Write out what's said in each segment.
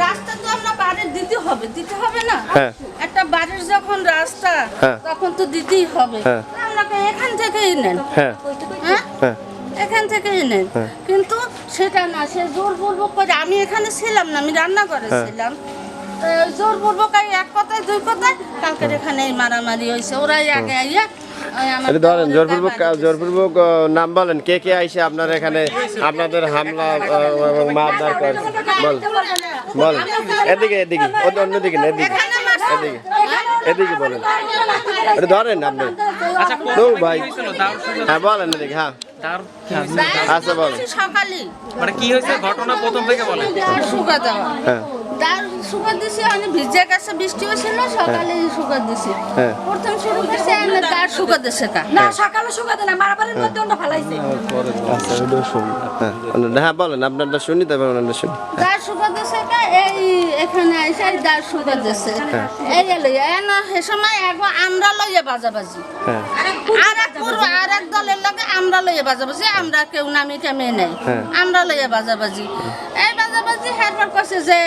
রাস্তা তো আমরা বাড়ির দিতে হবে দিতে হবে না? হ্যাঁ। একটা বাড়ির যখন রাস্তা হ্যাঁ। তখন তো দিতেই হবে। হ্যাঁ। আপনাকে এখান থেকেই নেন। হ্যাঁ। হ্যাঁ। হ্যাঁ? এখান থেকেই নেন। হ্যাঁ। কিন্তু সেটা না সে জোর পূর্বক করে আমি এখানে ছিলাম না আমি রান্না করেছিলাম এক কথায় দুই কথায় কালকে এখানে মারামারি হয়েছে। ওরাই আগে আইয়া ধরেন দেওরের জোরপূর্বক জোরপূর্বক নাম বলেন কে কে আইসে আপনার এখানে আপনাদের হামলা এবং মারধর করেছে? বল। বল। এদিকে এদিকে অন্য- অন্যদিকে না, এদিকে। এদিকে। এদিকে বলেন। ধরেন আপনি। আচ্ছা ভাই। হ্যাঁ বলেন এদিকে হ্যাঁ। বাড়ি আচ্ছা, বলেন। সকালে মানে কি হয়েছে? ঘটনা প্রথম থেকে দেওয়া। হ্যাঁ। দাঁড় শুকা দিছি আমি ভিজে গেছে বৃষ্টি হয়েছিল সকালে শুকা দিছি। হ্যাঁ। প্রথম শুরু করছে আমি দাঁড় শুকা দিছে। কা। না সকালে শুকাতে না মারামারির মধ্যে ওটা ফালাইছে। আচ্ছা শুনি। হ্যাঁ হ্যাঁ বলেন আপনারটা শুনি তারপর ওনারটা শুনি। তার শুকা দিছে এই এখানে এসে দাঁড় শুকা দিছে এই এন সে সময় একবার আমরা লইয়ে বাজাবাজি। আর এক পূর্ব আর এক দলের লগে আমরা লইয়ে বাজাবাজি আমরা কেউ নামি কামে নেই। আমরা লইয়ে বাজাবাজি এই বাজাবাজি হেরবার করছে যে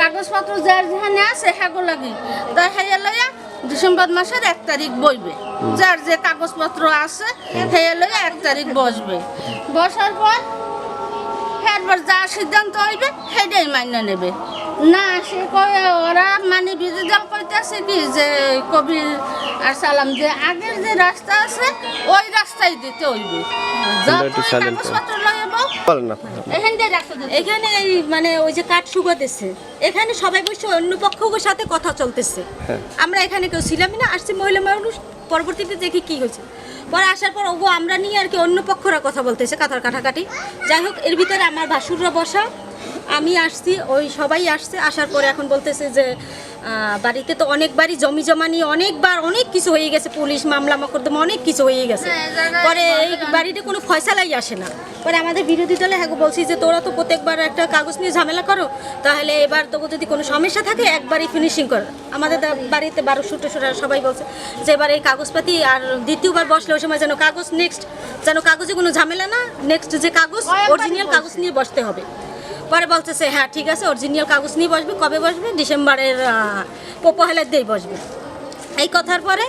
কাগজপত্র যার যেখানে আছে হ্যাগো লাগি তা হেয়ে লইয়া ডিসেম্বর মাসের এক তারিখ বইবে। যার যে কাগজপত্র আছে হেয়ে লইয়া এক তারিখ বসবে। বসার পর হেরবার যা সিদ্ধান্ত হইবে সেটাই মান্য নেবে। না সে কয় ওরা মানে বিরোধী দল কইতেছে কি যে কবির আর সালাম যে আগের যে রাস্তা আছে ওই রাস্তায় দিতে হইবে। এখানে এই মানে ওই যে কাঠ শুকাতেছে এখানে সবাই বসে অন্য পক্ষের সাথে কথা চলতেছে। হ্যাঁ। আমরা এখানে কেউ ছিলামই না আসছি মহিলা মানুষ পরবর্তীতে দেখি কি হয়েছে। পরে আসার পর, ওগো, আমরা নিয়ে আর কি অন্য পক্ষরা কথা বলতেছে কাতার কাটাকাটি। যাই হোক, এর ভিতরে আমার ভাসুররা বসা। আমি আসছি, ওই সবাই আসছে, আসার পরে এখন বলতেছে যে বাড়িতে তো অনেকবারই জমি জমা নিয়ে অনেকবার অনেক কিছু হয়ে গেছে পুলিশ মামলা মকদ্দমা অনেক কিছু হয়ে গেছে। হ্যাঁ, পরে এই বাড়িতে কোনো ফয়সালাই আসে না। পরে আমাদের বিরোধী দলে হ্যাঁ বলছি যে তোরা তো প্রত্যেকবার একটা কাগজ নিয়ে ঝামেলা করো তাহলে এবার তোকে যদি কোনো সমস্যা থাকে একবারই ফিনিশিং কর। আমাদের বাড়িতে বারোশো টেশোরা সবাই বলছে যে এবার এই কাগজপাতি আর দ্বিতীয়বার বসলে ওই সময় যেন কাগজ নেক্সট যেন কাগজে কোনো ঝামেলা না নেক্সট যে কাগজ অরিজিনাল কাগজ নিয়ে বসতে হবে। পরে বলতেছে হ্যাঁ ঠিক আছে অরিজিনাল কাগজ নিয়ে বসবে কবে বসবে? ডিসেম্বরের পহেলার দিয়ে বসবে। এই কথার পরে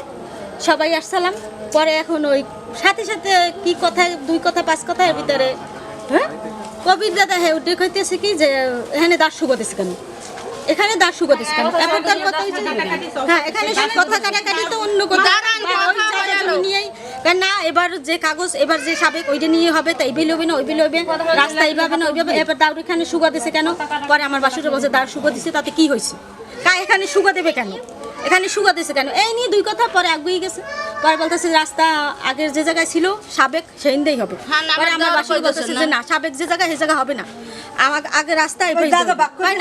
সবাই আসসালাম। পরে এখন ওই সাথে সাথে কি কথা দুই কথা পাঁচ কথা এর ভিতরে হ্যাঁ? কবির দাদা হ্যাঁ ওটা কইতেছে কি যে এখানে দাস শুকোতেছে কেন এখানে দাস শুকোতেছে কেন এখনকার কথা হ্যাঁ এখানে সব কথা কাটাকাটি তো অন্য কথা নিয়েই কারণ না এবার যে কাগজ এবার যে সাবেক ওইটা নিয়ে হবে তাই বিল হবে না ওই বিল হবে রাস্তা এইভাবে না ওইভাবে এবার দাউর এখানে সুগা দিছে কেন? পরে আমার বাসুরে বলছে দাঁড় সুগা দিছে তাতে কি হয়েছে? কা এখানে সুগা দেবে কেন? এখানে সুগা দিছে কেন? এই নিয়ে দুই কথা পরে আগুয়ে গেছে। পরে বলতেছে রাস্তা আগের যে জায়গায় ছিল সাবেক সেইন্দেই হবে। হ্যাঁ, পরে আমার বাসুরে বলতেছে যে না সাবেক যে জায়গা সেই জায়গা হবে না। আমার আগে রাস্তা এই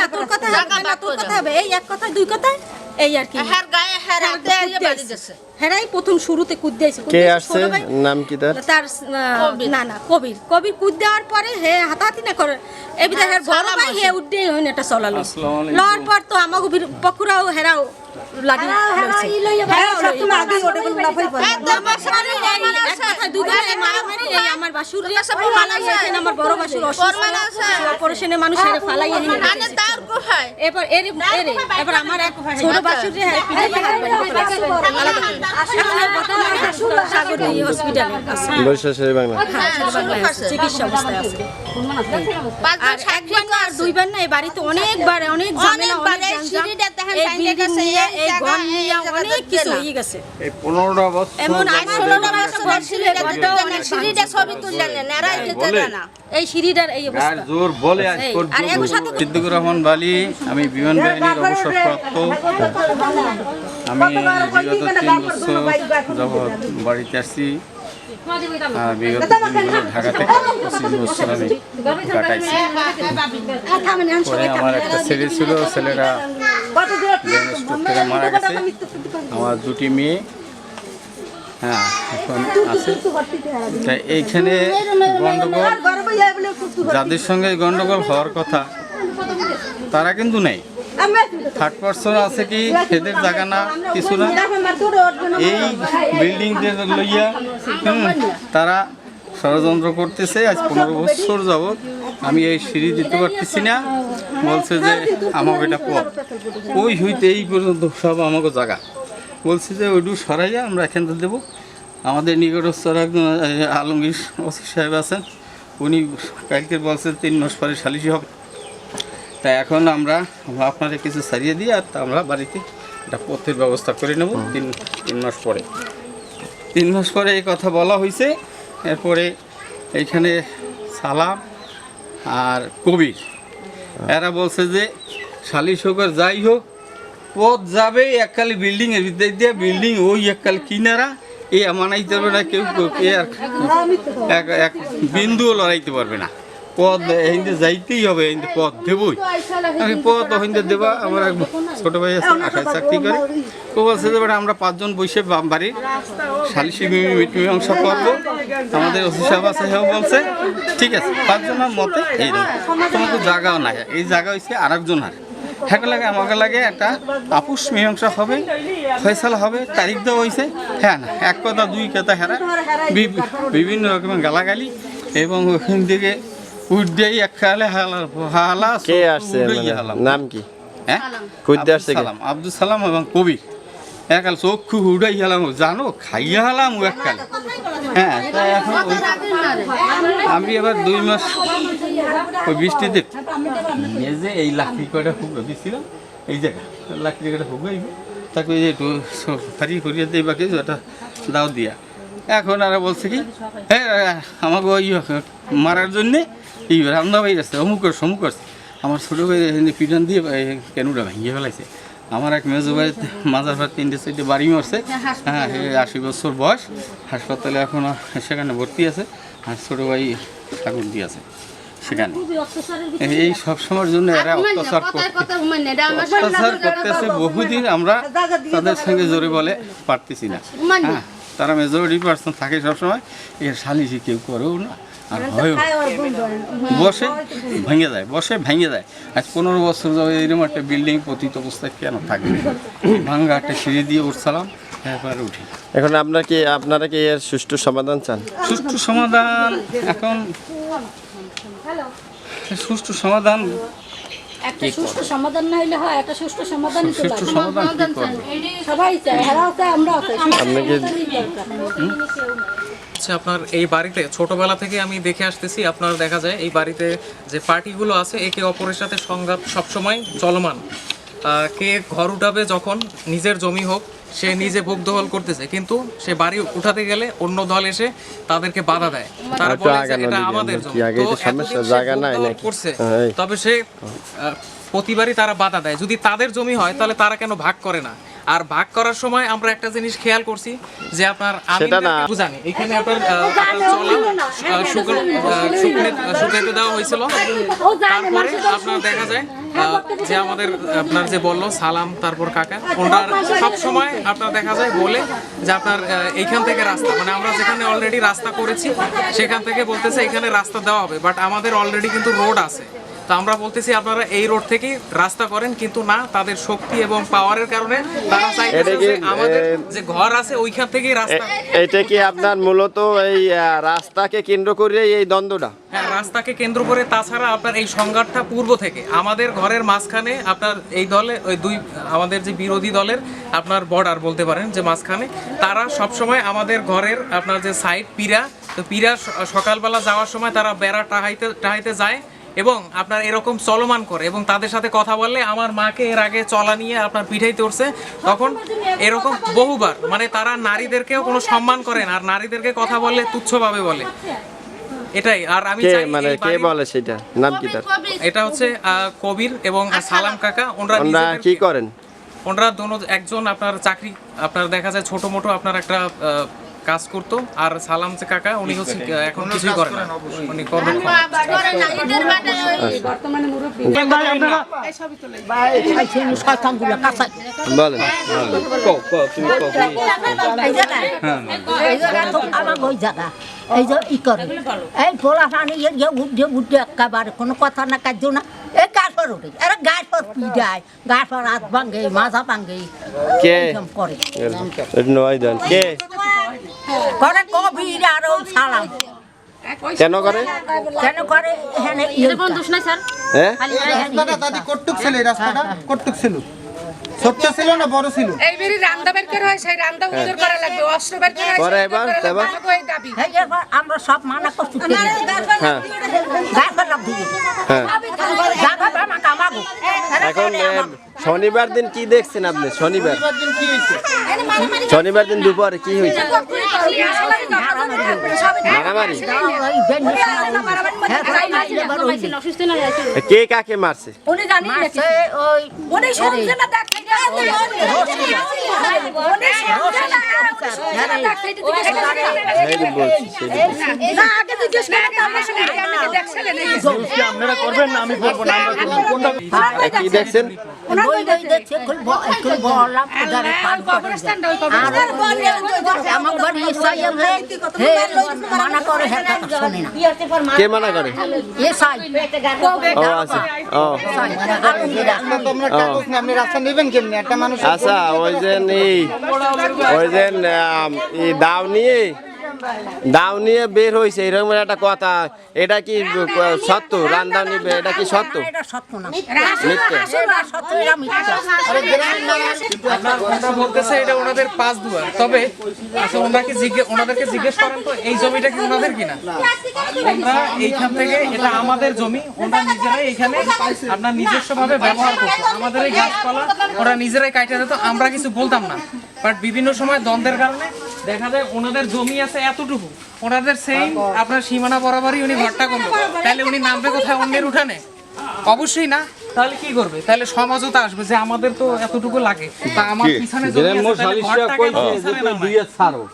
না তোর কথা হবে না তোর কথা হবে। এই এক কথা দুই কথা এই আর কি। হার গায়ে হ্যার হাতে আইয়ে বাড়ি দিছে। হেরাই প্রথম শুরুতে কুদ দিয়েছে কে আসছে নাম কি তার? তার আহ, না না কবির। কবির কুদ দেওয়ার পরে হে হাতাহাতি না করে। এই বিধা হের বড় সালাম ভাই হে উঠে এটা চলালো। লওয়ার পর তো আমাকে বীর- পক্ষরাও হেরাও লাগি আমার বাসুর আমার বড় বাসুর অপারেশনে মানুষ ফালাই এর এবার আমার এক ছোট বাসুর হ্যাঁ সাগর হসপিটালে হ্যাঁ, চিকিৎসা অবস্থায় আছে। আর একবার আর দুইবার না এই বাড়িতে অনেকবার অনেক ঝামেলা অনেকবার অনেক এই ঝঞ্ঝাট, সিঁড়িটা দেখেন এই ভাঙে building গেছে, নিয়ে, এই এই ঘর নিয়ে অনেক কিছু হয়ে গেছে। এই পনেরোটা বছর এমন যাবত আজ ধরে ষোলোটা বাড়ি বছর আছে। সিঁড়িটা ঘরটাও অনেক সিঁড়িটা ছবি তুললে না নেড়াই দিতে না। এই সিঁড়িটার এই অবস্থা। জোর বলে আজ পর্যন্ত আর এগো সাথে- সিদ্দিকুর রহমান বালি আমি বিমান বাহিনীর অবসরপ্রাপ্ত। আমি বিগত তিন বছর যাবৎ বাড়িতে আসছি। আর বিগত দিনগুলো ঢাকা থেকে পঁচিশ বছর আমি কাটাইছি। পরে আমার একটা ছেলে ছিল ছেলেরা স্ট্রোক থেকে মারা গেছে আমার দুটি মেয়ে হ্যাঁ এখন আছে। তাই এইখানে গন্ডগোল যাদের সঙ্গে এই গন্ডগোল হওয়ার কথা তারা কিন্তু নেই। থার্ড পার্সন আছে কি? সেদের জায়গা না কিছু না। এই বিল্ডিং লইয়া তারা ষড়যন্ত্র করতেছে আজ পনেরো বছর যাবৎ। আমি এই সিঁড়ি দিতে পারতেছি না। বলছে যে আমাকে এটা পথ ওই হইতে এই পর্যন্ত সব আমাকে জায়গা বলছে যে ওইটু সরাইয়া আমরা এখান থেকে দেবো। আমাদের নিকটস্থ একজন আলমগীর ওসি সাহেব আছেন। উনি কালকে বলছেন তিন মাস পরে সালিশি হবে। তাই এখন আমরা আপনাদের কিছু সারিয়ে দিই আর আমরা বাড়িতে একটা পথের ব্যবস্থা করে নেব তিন তিন মাস পরে। তিন মাস পরে এই কথা বলা হয়েছে এরপরে এইখানে সালাম আর কবির। এরা বলছে যে সালিশ হোক আর যাই হোক, পথ যাবে এককালে বিল্ডিং এর ভিতরে দিয়ে বিল্ডিং ওই এককাল কিনারা, এ মানাইতে পারবে না, কেউ এক এক বিন্দুও লড়াইতে পারবে না। যাইতেই হবে আমার এক ছোট ভাই চাকরি করে। আমরা পাঁচজন বসে বা- বাড়ির সালিশি মীমাংস করব। আমাদের বলছে, ঠিক আছে, পাঁচজনের মতে এই তোমাকে জায়গাও নাই এই জায়গা হচ্ছে আর একজনের হ্যাঁ লাগে আমাকে লাগে একটা আপুস মীমাংসা হবে, ফয়সালা হবে, তারিখ দেওয়া হয়েছে হ্যাঁ না, এক কথা, দুই কথা হেরা। বিভিন্ন রকমের গালাগালি এবং ওখান থেকে উঠদেই এক খালে হালা কে আসছে মানে? নাম কি? হ্যাঁ? আব্দুল আসছে? সালাম আব্দুল সালাম এবং কবির একাল চক্ষু উড়াই হেলাম। জানো খাইয়া হেলাম এককাল হ্যাঁ তা এখন আমি এবার দুই মাস ওই বৃষ্টিতে মেজে এই লাকড়ি কয়টা হুগা দিয়েছিলাম এই জায়গা লাকড়ি কয়টা হুগাইব তাকে যে একটু ফারি করিয়ে দিই বা কিছু একটা দাও দিয়া। এখন আর বলছে কি হ্যাঁ আমাকে ওই মারার জন্যে এই রান্না বাই আছে অমুক করছে অমুক করছে। আমার ছোটো ভাই এখানে পিটান দিয়ে কেনুটা ভেঙে ফেলাইছে। আমার এক মেজো ভাই মাজার ভাত তিনটে চারটে বাড়ি মারছে। হ্যাঁ আশি বছর বয়স। হাসপাতালে এখন সেখানে ভর্তি আছে আর ছোটো ভাই ঠাকুর দিয়ে আছে সেখানে। এই সব সময়ের জন্য এরা অত্যাচার করতে অত্যাচার করতেছে বহুদিন আমরা তাদের সঙ্গে জোরে বলে পারতেছি না। হ্যাঁ তারা মেজরিটি পার্সন থাকে সবসময়। এর সালিশি কেউ করেও না। আর হয়ও না। বসে? ভেঙে যায় বসে ভেঙে যায় আজ পনেরো বছর যাবে এরকম একটা বিল্ডিং পতিত অবস্থায় কেন থাকবে? ভাঙ্গা একটা সিঁড়ি দিয়ে উঠছিলাম উঠি। এখন আপনার কি আপনারা কি এর সুষ্ঠু সমাধান চান? সুষ্ঠু সমাধান এখন সুষ্ঠু সমাধান একটা সুষ্ঠু সমাধান না হইলে হয় একটা সুষ্ঠু সমাধানই তো সুষ্ঠু সমাধান কি সবাই চায় হেরাও চায় আমরাও চাই। সুষ্ঠু হচ্ছে আপনার এই বাড়িতে। ছোটবেলা থেকে আমি দেখে আসতেছি আপনার দেখা যায় এই বাড়িতে যে পার্টিগুলো আছে একে অপরের সাথে সংঘাত সবসময় চলমান। আহ, কে ঘর উঠাবে যখন নিজের জমি হোক সে নিজে ভোগ দখল করতেছে। কিন্তু সে বাড়ি উঠাতে গেলে অন্য দল এসে তাদেরকে বাধা দেয়। তারা বলে এটা আমাদের জমি? করছে। হ্যাঁ, তবে সে আহ, প্রতিবারই তারা বাধা দেয়। যদি তাদের জমি হয় তাহলে তারা কেন ভাগ করে না? আর ভাগ করার সময় আমরা একটা জিনিস খেয়াল করছি যে আপনার বুঝানি। এখানে আপনার আহ, আপনার চলা আহ, শুকনো আহ, শুকনে শুকাইতে দেওয়া হয়েছিল। তারপরে আপনার দেখা যায় যে আমাদের আপনার যে বলল সালাম তারপর কাকা ওনার সব সময় আপনার দেখা যায় বলে যে আপনার এইখান থেকে রাস্তা। মানে আমরা যেখানে অলরেডি রাস্তা করেছি সেখান থেকে বলতেছে এখানে রাস্তা দেওয়া হবে। বাট আমাদের অলরেডি কিন্তু রোড আছে। তো আমরা বলতেছি আপনারা এই রোড থেকে রাস্তা করেন কিন্তু না তাদের শক্তি এবং পাওয়ারের কারণে তারা চাইতেছে যে আমাদের যে ঘর আছে ওইখান থেকেই রাস্তা। এটা কি আপনার মূলত এই রাস্তাকে কেন্দ্র করে এই দ্বন্দ্বটা? হ্যাঁ রাস্তাকে কেন্দ্র করে তাছাড়া আপনার এই সংঘাতটা পূর্ব থেকে। আমাদের ঘরের মাঝখানে আপনার এই দলে ওই দুই আমাদের যে বিরোধী দলের আপনার বর্ডার বলতে পারেন যে মাঝখানে তারা সব সময় আমাদের ঘরের আপনার যে সাইড পীরা তো পীরা স- সকালবেলা যাওয়ার সময় তারা বেড়া টাহাইতে টাহাইতে যায়। এবং আপনার এরকম চলমান করে এবং তাদের সাথে কথা বললে আমার মাকে এর আগে চলা নিয়ে আপনার পিঠাইতে উঠছে তখন এরকম বহুবার মানে তারা নারীদেরকেও কোনো সম্মান করে না আর নারীদেরকে কথা বললে তুচ্ছভাবে বলে। এটাই আর আমি চাই মানে কে বলে সেটা? নাম কি তার? এটা হচ্ছে কবির এবং সালাম কাকা। ওনারা কি করেন? ওনারা দোনো একজন আপনার চাকরি আপনার দেখা যায় ছোট মোটো আপনার একটা কাজ করতো। আর সালাম যে কাকা উনি হচ্ছে এখন কিছুই করেন না। উনি কর্মক্ষম। বলেন এই জায়গা এই জায়গা তো আমার ওই জায়গা। এই যে ই করে। এই পোলা পানি উঠে উঠে একেবারে কোনো কথা না কাজ না। এই গাছর উঠে। এরা গাছর পিডায় গাছর হাত ভাঙ্গে মাজা ভাঙ্গে। কে? এরকম করে। নয় কে? করে কম বীর আর সালাম। কেন করে কেন করে এখানে কোনো দোষ নাই স্যার? হ্যাঁ রাস্তাটা দাদি কটুক ছিল এই রাস্তাটা কটুক ছিল। ছোট্ট ছিল না বড় ছিল? এই বেরি রান্দা বের করে হয় সেই রান্দা উজোর করা লাগবে অস্ত্র বের করে হয় পরে এবার, এবার? লাগবে, ওই দাবি। এই এবার আমরা সব মানা করছি। হ্যাঁ। দিয়ে হ্যাঁ। এখন শনিবার দিন কি দেখছেন আপনি? শনিবার। শনিবার দিন দুপুরে কি হয়েছে? মারামারি? কে কাকে মারছে? মারছে ওই এই যে বলছি, সেই যে বলছি। কি দেখছেন মানা হ্যাঁ না কে মানা করে আচ্ছা ও রাস্তা তো আমরা কাগজ না আপনি রাস্তা নেবেন কেমনি একটা মানুষ আচ্ছা ওই যে ওই যে আম, এই দাও নিয়ে দাও নিয়ে বের হয়েছে এরকম একটা কথা। এটা কি সত্য? রান্দাও নিবে এটা কি সত্য? এটা সত্য না। মিথ্যে। এটা সত্য এটা মিথ্যা। আপনার ওনারা বলতেছে এটা ওনাদের পাঁচ দুয়ার। তবে আচ্ছা ওনাকে জিজ্ঞেস ওনাদেরকে জিজ্ঞেস করেন তো এই জমিটা কি ওনাদের কিনা? আমরা এইখান থেকে এটা আমাদের জমি ওনারা নিজেরাই এখানে আপনার নিজস্ব ভাবে ব্যবহার করছে। আমাদের এই গাছপালা ওরা নিজেরাই কাটে দিত আমরা কিছু বলতাম না। বাট বিভিন্ন সময় দ্বন্দ্বের কারণে দেখা যায় ওনাদের জমি আছে এতটুকু। ওনাদের সেম আপনার সীমানা বরাবরই উনি ঘরটা করল তাহলে উনি নামবে কোথায় অন্যের উঠানে? অবশ্যই না। তাহলে কি করবে? তাহলে সমাজও তো আসবে যে আমাদের তো এতটুকু লাগে। তা আমার পিছনে জমি আছে, তাহলে ঘরটাকে পিছনে নামায়।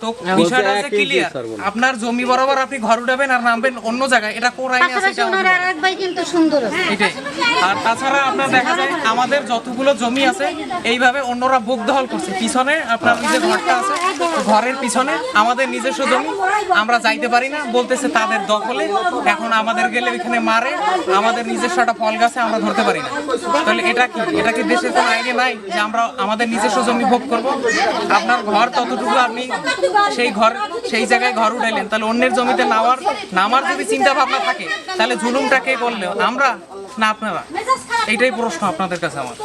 তো বিষয়টা হচ্ছে ক্লিয়ার আপনার জমি বরাবর আপনি ঘর উঠাবেন আর নামবেন অন্য জায়গায়। এটা কোন আইনে আছে এটা ভাই কিন্তু সুন্দর আছে। এটাই। আর তাছাড়া আপনার দেখা যায় আমাদের যতগুলো জমি আছে এইভাবে অন্যরা বুক দখল করছে। পিছনে আপনার ওই যে ঘরটা আছে ঘরের পিছনে আমাদের নিজস্ব জমি। আমরা যাইতে পারি না বলতেছে তাদের দখলে। এখন আমাদের গেলে ওইখানে মারে আমাদের নিজস্ব একটা ফল গাছে আমরা ধরতে পারি না। তাহলে এটা কি এটা কি দেশের কোনো আইনে নাই যে আমরা আমাদের নিজস্ব জমি ভোগ করব? আপনার ঘর ততটুকু আপনি সেই ঘর, সেই জায়গায় ঘর উঠাইলেন, তাহলে অন্যের জমিতে নামার নামার যদি চিন্তা ভাবনা থাকে, তাহলে জুলুমটাকে করলেও আমরা না আপনারা? এইটাই প্রশ্ন আপনাদের কাছে আমার।